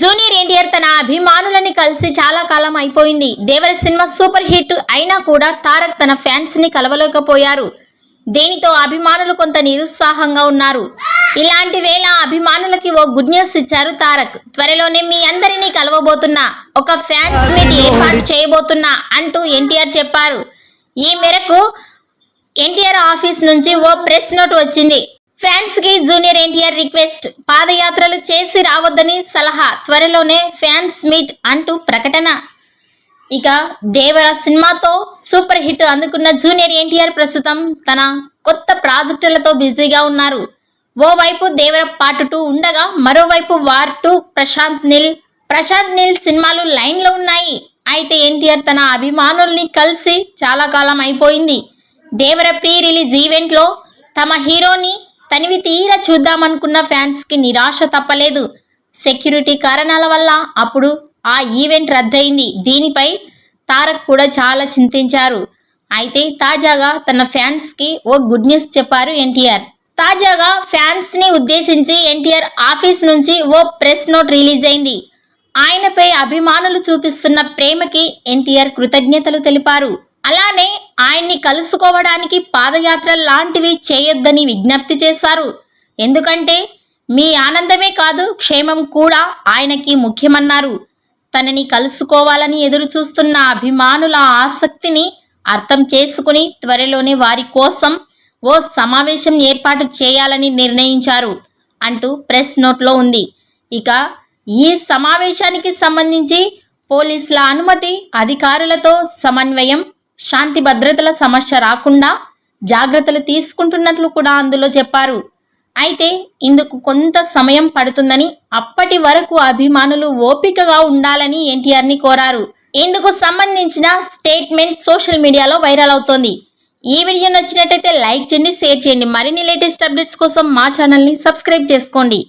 Junior NTR తన అభిమానులని కలిసి చాలా కాలం అయిపోయింది. దేవర సినిమా సూపర్ హిట్ అయినా కూడా తారక్ తన ఫ్యాన్స్ని కలవలేకపోయారు. దీనితో అభిమానులు కొంత నిరుత్సాహంగా ఉన్నారు. ఇలాంటి వేళ అభిమానులకి ఓ గుడ్ న్యూస్ ఇచ్చారు తారక్. త్వరలోనే మీ అందరినీ కలవబోతున్నా ఒక ఫ్యాన్స్ మీట్ ఏర్పాటు చేయబోతున్నా అంటూ ఎన్టీఆర్ చెప్పారు. ఈ మేరకు ఎన్టీఆర్ ఆఫీస్ నుంచి ఓ ప్రెస్ నోట్ వచ్చింది. ఫ్యాన్స్కి జూనియర్ ఎన్టీఆర్ రిక్వెస్ట్. పాదయాత్రలు చేసి రావద్దని సలహా. త్వరలోనే ఫ్యాన్స్ మీట్ అంటూ ప్రకటన. ఇక దేవర సినిమాతో సూపర్ హిట్ అందుకున్న జూనియర్ ఎన్టీఆర్ ప్రస్తుతం తన కొత్త ప్రాజెక్టులతో బిజీగా ఉన్నారు. ఓవైపు దేవర పార్ట్ టూ ఉండగా మరోవైపు వార్ టూ ప్రశాంత్ నిల్. ప్రశాంత్ నిల్ సినిమాలు లైన్లో ఉన్నాయి. అయితే ఎన్టీఆర్ తన అభిమానుల్ని కలిసి చాలా కాలం అయిపోయింది. దేవర ప్రీ రిలీజ్ ఈవెంట్లో తమ హీరోని తనివి తీర చూద్దామనుకున్న ఫ్యాన్స్కి నిరాశ తప్పలేదు. సెక్యూరిటీ కారణాల వల్ల అప్పుడు ఆ ఈవెంట్ రద్దయింది. దీనిపై తారక్ కూడా చాలా చింతించారు. అయితే తాజాగా తన ఫ్యాన్స్కి ఓ గుడ్ న్యూస్ చెప్పారు ఎన్టీఆర్. తాజాగా ఫ్యాన్స్ని ఉద్దేశించి ఎన్టీఆర్ ఆఫీస్ నుంచి ఓ ప్రెస్ నోట్ రిలీజ్ అయింది. ఆయనపై అభిమానులు చూపిస్తున్న ప్రేమకి ఎన్టీఆర్ కృతజ్ఞతలు తెలిపారు. అలానే ఆయన్ని కలుసుకోవడానికి పాదయాత్ర లాంటివి చేయొద్దని విజ్ఞప్తి చేశారు. ఎందుకంటే మీ ఆనందమే కాదు క్షేమం కూడా ఆయనకి ముఖ్యమన్నారు. తనని కలుసుకోవాలని ఎదురు చూస్తున్న అభిమానుల ఆసక్తిని అర్థం చేసుకుని త్వరలోనే వారి కోసం ఓ సమావేశం ఏర్పాటు చేయాలని నిర్ణయించారు అంటూ ప్రెస్ నోట్లో ఉంది. ఇక ఈ సమావేశానికి సంబంధించి పోలీసుల అనుమతి అధికారులతో సమన్వయం శాంతి భద్రతల సమస్య రాకుండా జాగ్రత్తలు తీసుకుంటున్నట్లు కూడా అందులో చెప్పారు. అయితే ఇందుకు కొంత సమయం పడుతుందని అప్పటి వరకు అభిమానులు ఓపికగా ఉండాలని ఎన్టీఆర్ని కోరారు. ఇందుకు సంబంధించిన స్టేట్మెంట్ సోషల్ మీడియాలో వైరల్ అవుతోంది. ఈ వీడియో నచ్చినట్టయితే లైక్ చేయండి షేర్ చేయండి. మరిన్ని లేటెస్ట్ అప్డేట్స్ కోసం మా ఛానల్ని సబ్స్క్రైబ్ చేసుకోండి.